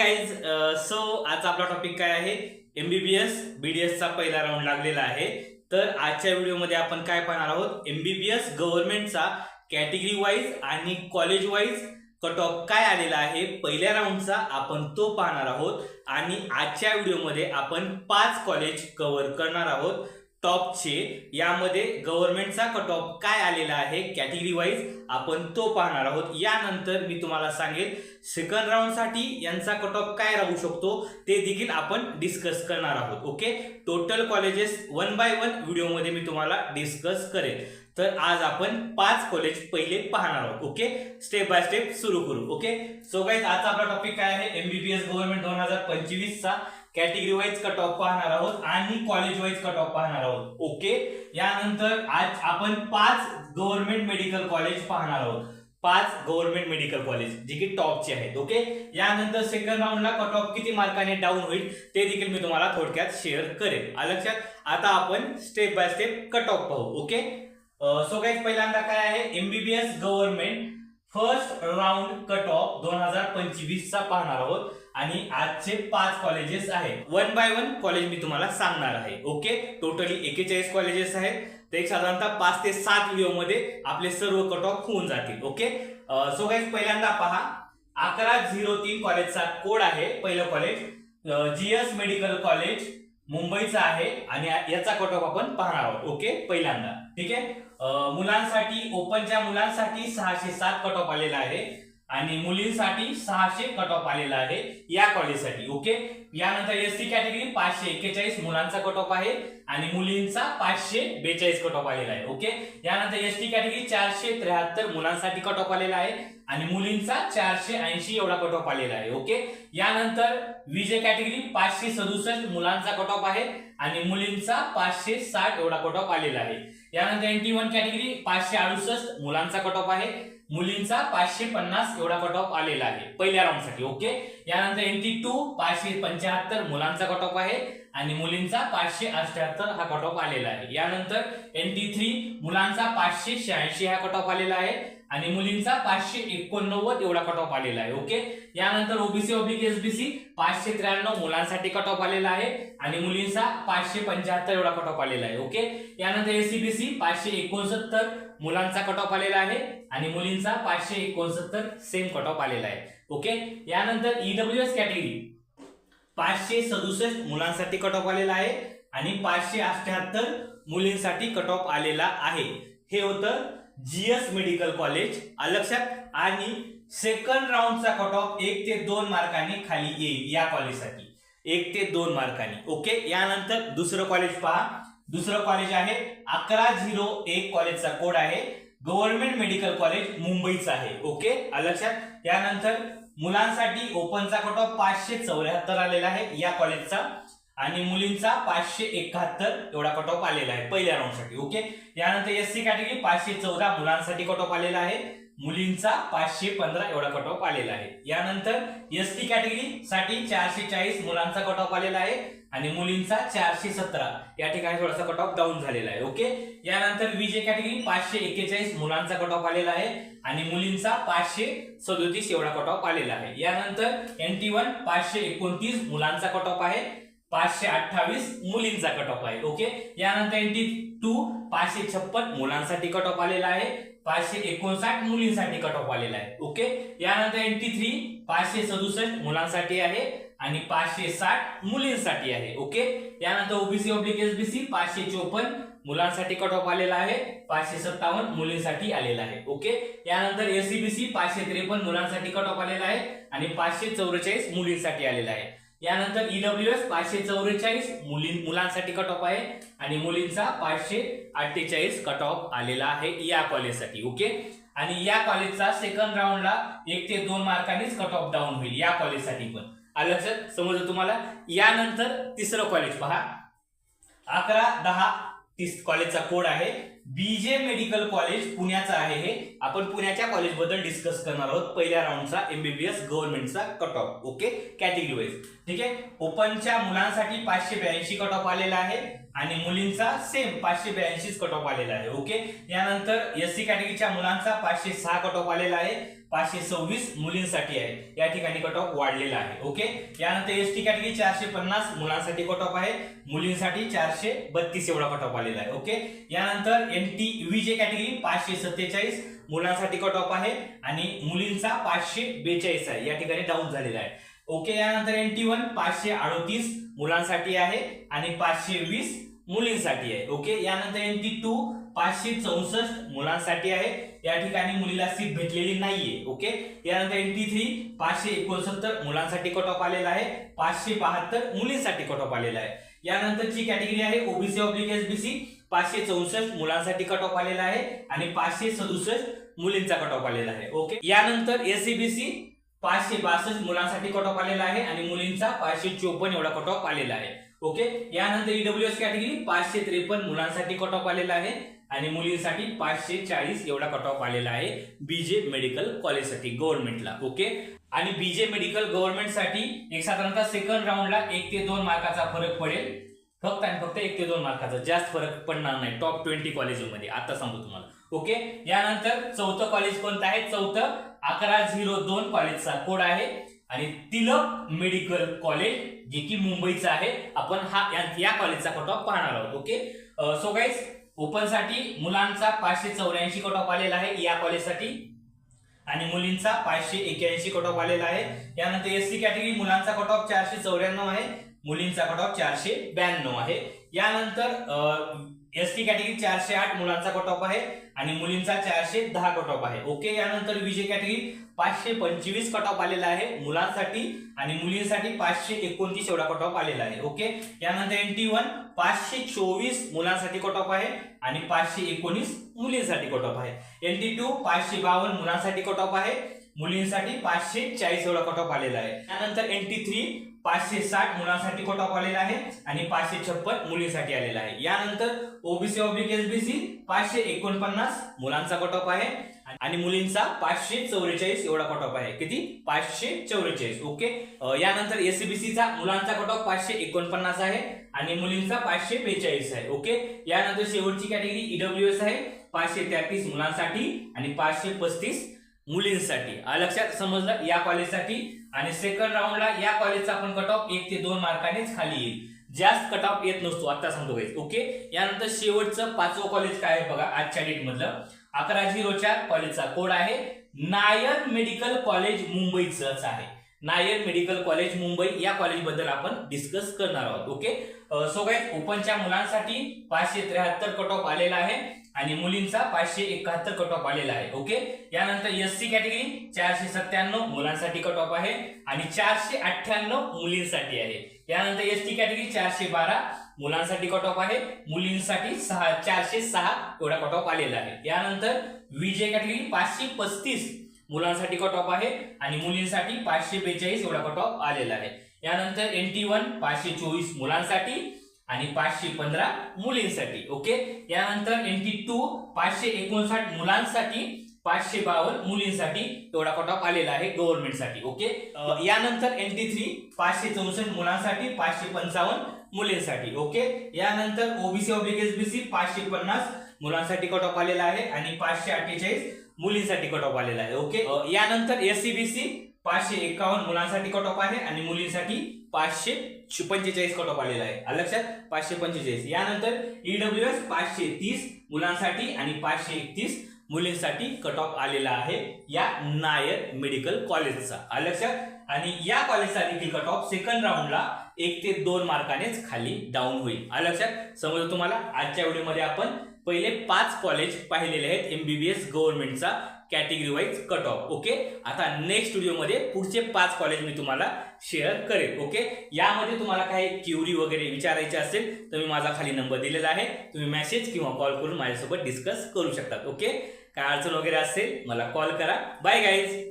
Guys so uh, आज आपला topic काय आहे? एमबीबीएस बीडीएस चा पहिला राऊंड लागलेला आहे. तर आजच्या व्हिडिओमध्ये आपण काय पाहणार आहोत? एमबीबीएस गव्हर्नमेंटचा कॅटेगरी वाईज आणि कॉलेज वाईज कट ऑफ काय आलेला आहे? पहिल्या राऊंडचा आपण तो पाहणार आहोत. आणि आजच्या व्हिडिओमध्ये आपण पाच कॉलेज कव्हर करणार आहोत. टॉपचे यामध्ये गव्हर्नमेंटचा कट ऑफ काय आलेला आहे? कॅटेगरी वाईज आपण तो पाहणार आहोत. यानंतर मी तुम्हाला सांगेल सेकंड राऊंडसाठी यांचा कट ऑफ काय राहू शकतो? ते देखील आपण डिस्कस करणार आहोत okay total colleges one by one व्हिडिओमध्ये मी तुम्हाला डिस्कस करेल. तर आज आपण पाच कॉलेज पहिले पाहणार आहोत ओके स्टेप बाय स्टेप सुरू करू ओके सो गाईज आजचा आपला टॉपिक काय आहे? एमबीबीएस गव्हर्नमेंट दोन हजार पंचवीसचा. कॅटेगरी वाईज कट ऑफ पाहणार आहोत आणि कॉलेज वाईज कट ऑफ पाहणार आहोत. ओके यानंतर आज आपण पाच गव्हर्नमेंट मेडिकल कॉलेज पाहणार आहोत. पाच गव्हर्नमेंट मेडिकल कॉलेज जे की टॉपचे आहेत. ओके यानंतर सेकंड राऊंडला कट ऑफ किती मार्काने डाऊन होईल ते देखील मी तुम्हाला थोडक्यात शेअर करेल लक्षात? आता आपण step by step cut off पाहू. ओके सो काय पहिल्यांदा काय आहे? MBBS government first round cut off दोन हजार पंचवीस चा पाहणार आहोत. आणि आजचे पाच कॉलेजेस आहेत. वन बाय वन कॉलेज मी तुम्हाला सांगणार आहे. ओके टोटली एकेचाळीस कॉलेजेस आहेत. तर एक साधारणतः पाच ते सात व्हिडिओमध्ये आपले सर्व कट ऑफ होऊन जातील. ओके सो गाईज पहिल्यांदा पहा. अकरा झिरो तीन कॉलेजचा कोड आहे पहिलं कॉलेज जीएस मेडिकल कॉलेज मुंबईचं आहे आणि याचा कट ऑफ आपण पाहणार आहोत. ओके पहिल्यांदा. ठीक आहे? मुलांसाठी ओपनच्या मुलांसाठी सहाशे सात कट ऑफ आलेला आहे. आणि मुलींसाठी सहाशे कट ऑफ आलेला आहे या कॉलेजसाठी ओके यानंतर एस कॅटेगरी पाचशे एक्केचाळीस मुलांचा कट ऑफ आहे आणि मुलींचा पाचशे बेचाळीस कट ऑफ आलेला आहे ओके यानंतर एस टी कॅटेगरी चारशे त्र्याहत्तर मुलांसाठी कट ऑफ आलेला आहे आणि मुलींचा चारशे ऐंशी एवढा कट ऑफ आलेला आहे ओके यानंतर विजय कॅटेगरी पाचशे सदुसष्ट मुलांचा कट ऑफ आहे आणि मुलींचा पाचशे साठ एवढा कट ऑफ आलेला आहे. यानंतर एनटी वन कॅटेगरी पाचशे अडुसष्ट मुलांचा कट ऑफ आहे मुलींचा पाचशे पन्नास एवढा कट ऑफ आलेला आहे पहिल्या राऊंडसाठी ओके यानंतर एनटी टू पाचशे पंच्याहत्तर मुलांचा कट ऑफ आहे आणि मुलींचा पाचशे अठ्याहत्तर हा कट ऑफ आलेला आहे. यानंतर एनटी थ्री मुलांचा पाचशे शहाऐंशी हा कट ऑफ आलेला आहे आणि मुलींचा पाचशे एकोणनव्वद एवढा कट ऑफ आलेला आहे ओके यानंतर ओबीसी ओब्लिक एसबीसी पाचशे त्र्याण्णव मुलांसाठी कट ऑफ आलेला आहे आणि मुलींचा पाचशे पंच्याहत्तर एवढा कट ऑफ आलेला आहे ओके यानंतर एसीबीसी पाचशे एकोणसत्तर मुलांचा कट ऑफ आलेला आहे आणि मुलींचा पाचशे एकोणसत्तर सेम कट ऑफ आलेला आहे. ओके यानंतर ईडब्ल्यू एस कॅटेगरी पाचशे सदुसष्ट मुलांसाठी कट ऑफ आलेला आहे आणि पाचशे अठ्याहत्तर मुलींसाठी कट ऑफ आलेला आहे. हे होतं जीएस मेडिकल कॉलेज लक्षात आणि सेकंड राऊंडचा कट ऑफ एक ते दोन मार्कांनी खाली येईल या कॉलेजसाठी एक ते दोन मार्कांनी. ओके यानंतर दुसरं कॉलेज पहा. दुसरं कॉलेज आहे. अकरा झिरो एक कॉलेजचा कोड आहे. गव्हर्नमेंट मेडिकल कॉलेज मुंबईचं आहे. ओके लक्षात? यानंतर मुलांसाठी ओपनचा कट ऑफ पाचशे चौऱ्याहत्तर आलेला आहे या कॉलेजचा आणि मुलींचा पाचशे एकाहत्तर एवढा कट ऑफ आलेला आहे पहिल्या राऊंडसाठी ओके यानंतर एस सी कॅटेगरी पाचशे चौदा मुलांसाठी कट ऑफ आलेला आहे. मुलींचा पाचशे पंधरा एवढा कट ऑफ आलेला आहे. यानंतर एस टी कॅटेगरी साठी चारशे चाळीस मुलांचा कट ऑफ आलेला आहे. आणि मुलींचा चारशे सतरा. या ठिकाणी थोडासा कट ऑफ डाऊन झालेला आहे ओके यानंतर विजय कॅटेगरी पाचशे एक्केचाळीस मुलांचा कट ऑफ आलेला आहे आणि मुलींचा पाचशे सदोतीस एवढा कट ऑफ आलेला आहे. यानंतर एन टी वन पाचशे एकोणतीस मुलांचा कट ऑफ आहे पाचशे अठ्ठावीस मुलींचा कट ऑफ आहे ओके यानंतर एन टी टू पाचशे छप्पन मुलांसाठी कट ऑफ आलेला आहे पाचशे एकोणसाठ मुलींसाठी कट ऑफ आलेला आहे ओके यानंतर एन टी थ्री पाचशे सदुसष्ट मुलांसाठी आहे आणि पाचशे साठ मुलींसाठी आहे ओके? यानंतर ओबीसी ओब्लिक एसबीसी पाचशे चोपन्न मुलांसाठी कट ऑफ आलेला आहे पाचशे सत्तावन्न मुलींसाठी आलेला आहे ओके? यानंतर एसीबीसी पाचशे त्रेपन्न मुलांसाठी कट ऑफ आलेला आहे आणि पाचशे चौवेचाळीस मुलींसाठी आलेला आहे. यानंतर ईडब्ल्यू एस पाचशे चौवेचाळीस मुली मुलांसाठी कट ऑफ आहे आणि मुलींचा पाचशे अठ्ठेचाळीस कट ऑफ आलेला आहे या कॉलेजसाठी ओके? आणि या कॉलेजचा सेकंड राऊंडला एक ते दोन मार्कांनीच कट ऑफ डाऊन होईल या कॉलेजसाठी पण. आलं लक्षात? समजलं तुम्हाला? यानंतर तिसरं कॉलेज पहा. अकरा दहा तीस कॉलेजचा कोड आहे. बीजे मेडिकल कॉलेज पुण्याचं आहे हे. आपण पुण्याच्या कॉलेजबद्दल डिस्कस करणार आहोत. पहिल्या राऊंडचा MBBS गव्हर्नमेंटचा cut off okay category wise ठीक आहे? ओपनच्या मुलांसाठी पाचशे ब्याऐंशी कट ऑफ आलेला आहे आणि मुलींचा सेम पाचशे ब्याऐंशीच कट ऑफ आलेला आहे ओके यानंतर एस सी कॅटेगरीच्या मुलांचा पाचशे सहा कट ऑफ आलेला आहे. पाचशे सव्वीस मुलींसाठी आहे. या ठिकाणी कट ऑफ वाढलेला आहे. ओके यानंतर एस टी कॅटेगरी चारशे पन्नास मुलांसाठी कट ऑफ आहे. मुलींसाठी चारशे बत्तीस एवढा कट ऑफ आलेला आहे. ओके यानंतर N T V J category पाचशे सत्तेचाळीस मुलांसाठी कट ऑफ आहे आणि मुलींचा पाचशे बेचाळीस आहे. या ठिकाणी डाऊन झालेला आहे. ओके यानंतर एन टी वन पाचशे अडोतीस मुलांसाठी आहे आणि पाचशे वीस मुलींसाठी आहे. ओके यानंतर एन टी टू पाचशे चौसष्ट मुलांसाठी आहे. या ठिकाणी मुलीला सीट भेटलेली नाहीये. ओके यानंतर एन टी थ्री पाचशे एकोणसत्तर मुलांसाठी कट ऑफ आलेला आहे. पाचशे बहात्तर मुलींसाठी कट ऑफ आलेला आहे. यानंतरची कॅटेगरी आहे ओबीसी ऑब्लिक एसबीसी पाचशे चौसष्ट मुलांसाठी कट ऑफ आलेला आहे आणि पाचशे सदुसष्ट मुलींचा कट ऑफ आलेला आहे. ओके यानंतर एससीबीसी पाचशे बासष्ट मुलांसाठी कट ऑफ आलेला आहे आणि मुलींचा पाचशे चोपन्न एवढा कट ऑफ आलेला आहे. ओके यानंतर ईडब्ल्यू एस कॅटेगरी पाचशे त्रेपन्न मुलांसाठी कट ऑफ आलेला आहे आणि मुलींसाठी पाचशे चाळीस एवढा कट ऑफ आलेला आहे बीजे मेडिकल कॉलेजसाठी गव्हर्नमेंटला ओके आणि बीजे मेडिकल गव्हर्नमेंटसाठी एक साधारणतः सेकंड राऊंडला एक ते दोन मार्काचा फरक पडेल. फक्त आणि फक्त एक ते दोन मार्काचा जास्त फरक पडणार नाही. टॉप ट्वेंटी कॉलेजमध्ये आता सांगतो तुम्हाला. ओके यानंतर चौथं कॉलेज कोणतं आहे? चौथं अकरा झिरो दोन कॉलेजचा कोड आहे. आणि तिलक मेडिकल कॉलेज जे की मुंबईचं आहे. आपण हा या- या कॉलेजचा कट ऑफ पाहणार आहोत ओके सो गाईज ओपनसाठी मुलांचा पाचशे चौऱ्याऐंशी कट ऑफ आलेला आहे या कॉलेजसाठी. आणि मुलींचा पाचशे एक्याऐंशी कट ऑफ आलेला आहे. यानंतर एस सी कॅटेगरी मुलांचा कट ऑफ चारशे चौऱ्याण्णव आहे. मुलींचा कट ऑफ चारशे ब्याण्णव आहे. यानंतर एस टी कॅटेगरी चारशे आठ मुलांचा कट ऑफ आहे आणि मुलींचा चारशे दहा कट ऑफ आहे. ओके यानंतर विजय कॅटेगरी पाचशे पंचवीस कट ऑफ आलेला आहे मुलांसाठी आणि मुलींसाठी पाचशे एकोणतीस एवढा कट ऑफ आलेला आहे. ओके यानंतर एन टी वन पाचशे चोवीस मुलांसाठी कट ऑफ आहे आणि पाचशे एकोणीस मुलींसाठी कट ऑफ आहे. एन टी टू पाचशे बावन्न मुलांसाठी कट ऑफ आहे. मुलींसाठी पाचशे चाळीस एवढा कट ऑफ आलेला आहे. त्यानंतर एन टी थ्री पाचशे साठ मुलांसाठी कट ऑफ आलेला आहे आणि पाचशे छप्पन मुलींसाठी आलेला आहे. यानंतर ओबीसी ऑब्लिक एसबीसी पाचशे एकोणपन्नास मुलांचा कट ऑफ आहे आणि मुलींचा पाचशे चौवेचाळीस एवढा कट ऑफ आहे. किती? पाचशे चौवेचाळीस. ओके यानंतर एससीबीसीचा मुलांचा कटऑफ पाचशे एकोणपन्नास आहे आणि मुलींचा पाचशे बेचाळीस आहे. ओके यानंतर शेवटची कॅटेगरी ईडब्ल्यू एस आहे. पाचशे तेहतीस मुलांसाठी आणि पाचशे पस्तीस मुलींसाठी. लक्षात समजलं? या कॉलेजसाठी आणि सेकंड राऊंडला या कॉलेजचा आपण कट ऑफ एक ते दोन मार्कानेच खाली येईल. जास्त कट ऑफ येत नसतो आता सांगतो काही ओके यानंतर शेवटचं पाचवं कॉलेज काय आहे बघा आजच्या डेट मधलं. अकरा झिरो चार कॉलेजचा कोड आहे. नायर मेडिकल कॉलेज मुंबईचंच आहे. नायर मेडिकल कॉलेज मुंबई या कॉलेजबद्दल आपण डिस्कस करणार आहोत ओके सो गाईज ओपनच्या मुलांसाठी पाचशे त्र्याहत्तर कट ऑफ आलेला आहे. आणि मुलींचा पाचशे एकाहत्तर कट ऑफ आलेला आहे ओके यानंतर एस सी कॅटेगरी चारशे सत्त्याण्णव मुलांसाठी कट ऑफ आहे आणि चारशे अठ्ठ्याण्णव मुलींसाठी आहे. यानंतर एस टी कॅटेगरी चारशे बारा मुलांसाठी कट ऑफ आहे मुलींसाठी सहा चारशे सहा एवढा कट ऑफ आलेला आहे. यानंतर विजय कॅटेगरी पाचशे पस्तीस मुलांसाठी कट ऑफ आहे आणि मुलींसाठी पाचशे बेचाळीस एवढा कट ऑफ आलेला आहे. यानंतर एन टी वन पाचशे चोवीस मुलांसाठी आणि पाचशे पंधरा मुलींसाठी ओके? यानंतर एन टी टू पाचशे एकोणसाठ मुलांसाठी पाचशे बावन्न मुलींसाठी एवढा कट ऑफ आलेला आहे गव्हर्नमेंटसाठी ओके? यानंतर एन टी थ्री पाचशे चौसष्ट मुलांसाठी पाचशे पंचावन्न मुलींसाठी ओके? यानंतर ओबीसी ऑब्लिक एसबीसी पाचशे पन्नास मुलांसाठी कट ऑफ आलेला आहे आणि पाचशे अठ्ठेचाळीस मुलींसाठी कट ऑफ आलेला आहे ओके? यानंतर एससीबीसी पाचशे एकावन्न मुलांसाठी कट ऑफ आहे आणि मुलींसाठी पाचशे पंचेचाळीस कट ऑफ आलेला आहे लक्षात? पाचशे पंचेचाळीस. यानंतर ईडब्ल्यू एस पाचशे तीस मुलांसाठी आणि पाचशे एकतीस मुलींसाठी कट ऑफ आलेला आहे या नायर मेडिकल कॉलेजचा. लक्षात? आणि या कॉलेजचा देखील कट ऑफ सेकंड राऊंडला एक ते दोन मार्कानेच खाली डाऊन होईल. लक्षात? समजलं तुम्हाला? आजच्या व्हिडिओमध्ये आपण पहिले पाच कॉलेज पाहिलेले आहेत MBBS गव्हर्नमेंटचा category wise cut off okay आता नेक्स्ट व्हिडिओमध्ये पुढचे पाच कॉलेज मी तुम्हाला शेअर करेल ओके यामध्ये तुम्हाला काही क्युरी वगैरे विचारायची असेल तर मी माझा खाली नंबर दिलेला आहे. तुम्ही मेसेज किंवा कॉल करून माझ्यासोबत डिस्कस करू शकतात ओके काय अडचण वगैरे असेल मला कॉल करा. Bye guys